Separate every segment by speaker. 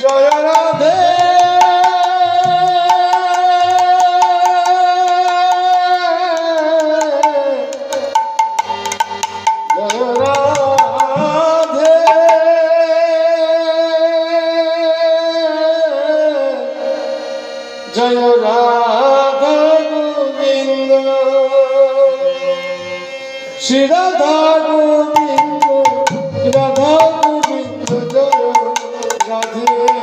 Speaker 1: জয় রাধে। জয় রাধা। গোবিন্দ। শ্রী রাধা গোবিন্দ রাধা গোবিন্দ জয় Raja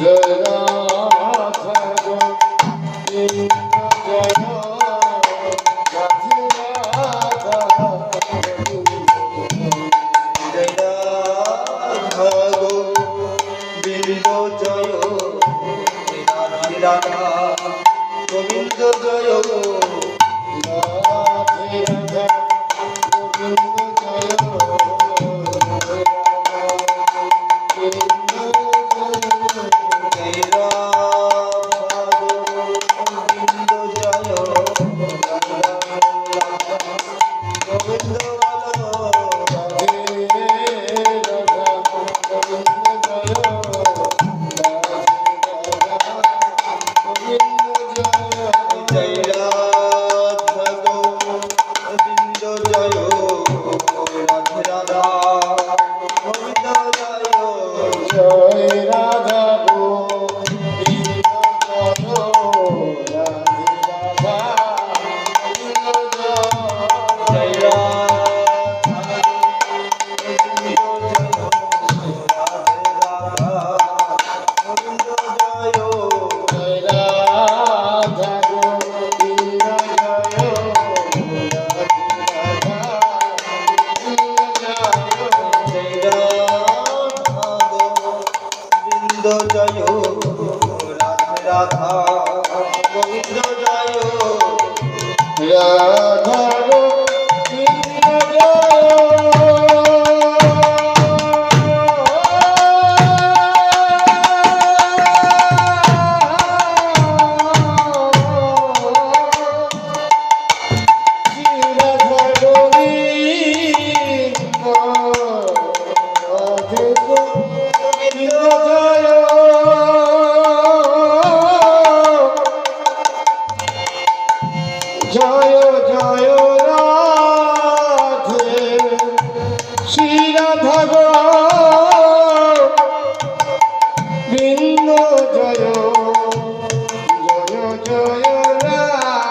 Speaker 1: जय জয় জয় রাধে। শ্রী রাধা বৃন্দ জয় জয় জয় রাধে।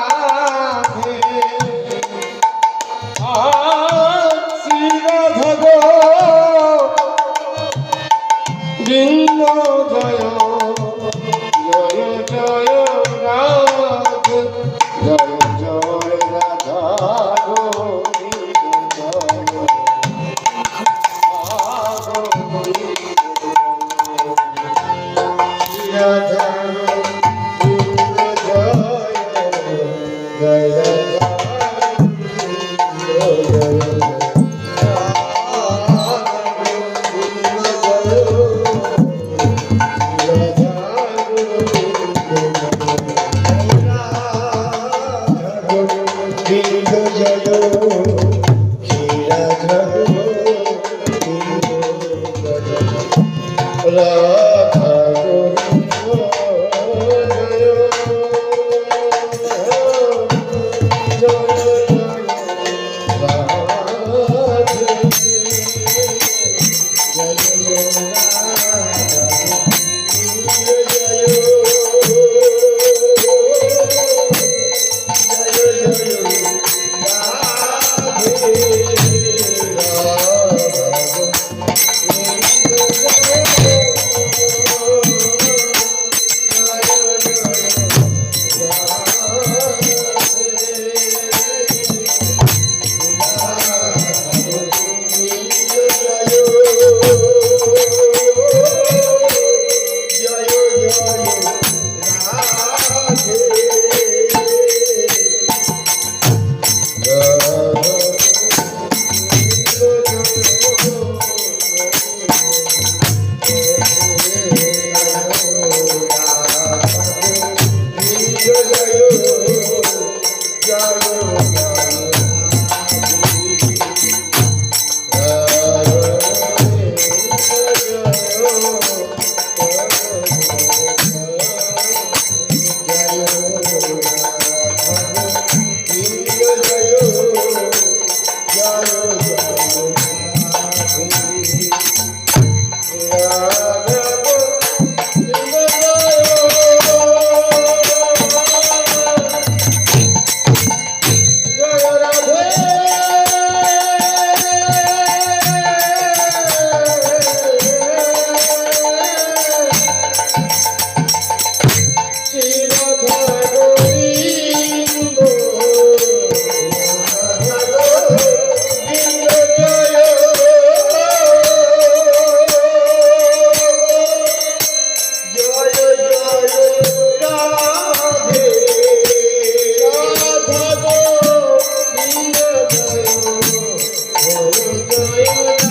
Speaker 1: জয়